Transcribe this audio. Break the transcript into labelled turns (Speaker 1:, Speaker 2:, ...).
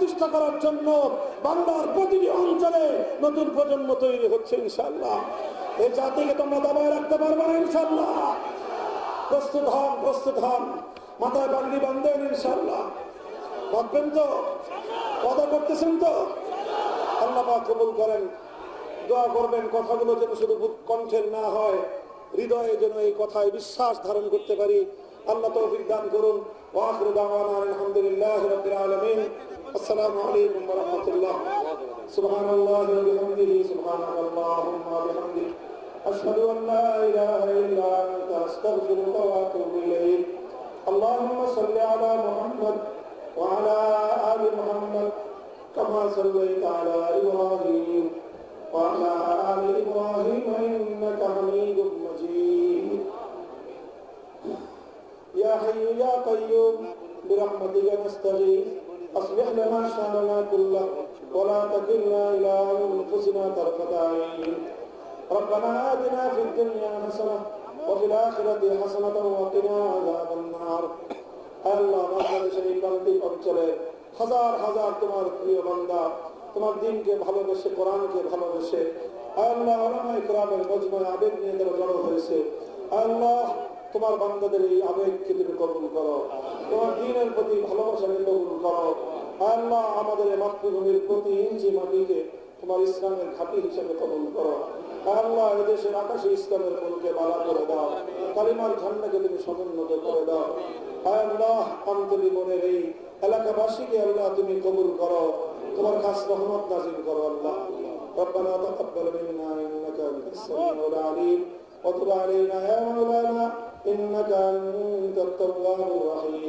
Speaker 1: প্রতিষ্ঠা করার জন্য বাংলার প্রতিটি অঞ্চলে নতুন প্রজন্ম তৈরি হচ্ছে ইনশাল্লাহ এই জাতিকে তোমরা দাবায় রাখতে পারবে না ইনশাল্লাহ প্রস্তুত হন প্রস্তুত হন। মাথায় বাঙ্গি বান্ধেন ইনশাল্লাহ ভাববেন তো? কথা করতেছেন তো? আল্লাহ কবুল করেন। দোয়া করবেন, কথাগুলো যেন শুধু কণ্ঠের না হয়, হৃদয়ে যেন এই কথায় বিশ্বাস ধারণ করতে পারি। আল্লাহ তৌফিক দান করুন। ওয়াখির দাওয়ানা আলহামদুলিল্লাহ রাব্বিল আলামিন। السلام عليكم ورحمة الله. سبحان الله وبحمده سبحانك اللهم وبحمده أشهد أن لا إله إلا أنت أستغفرك وأتوب إليك. اللهم صل على محمد وعلى آل محمد كما صليت على إبراهيم وعلى آل إبراهيم إنك حميد مجيد. يا حي يا قيوم برحمتك نستغيث. أصلح لنا شأننا كله ولا تكلنا إلى أنفسنا طرفة عين ربنا آتنا في الدنيا حسنة وفي الآخرة حسنة وقنا عذاب النار আল্লাহ বাংলাদেশের এই প্রান্তিক অঞ্চলে হাজার হাজার তোমার প্রিয় বান্দা তোমার দিনকে ভালোবেসে কোরআনকে ভালোবেসে আল্লাহ ওলামাই কোরআনের মজময় আবেগ নিয়ে তারা জড়ো হয়েছে আল্লাহ তোমার বান্দাদের এই আবেগকে তুমি কবুল করো তোমার দিনের প্রতি ভালোবাসাকে কবুল করো আল্লাহ আমাদের এই মাতৃভূমির প্রতি ইঞ্চি মাটিকে তোমার ইসলামের ঘাঁটি হিসেবে কবুল করো আল্লাহ এদেশের আকাশে ইসলামের ফুলকে বালা করে দাও কালিমার ঝান্ডাকে তুমি সমুন্নত করে দাও আল্লাহ আন্তরিবনের এই এলাকাবাসীকে আল্লাহ তুমি কবুল করো তোমার খাস রহমত নাজিল করো আল্লাহ ربنا تقبل منا انك انت السميع العليم وتب علينا يا مولانا انك انت التواب الرحيم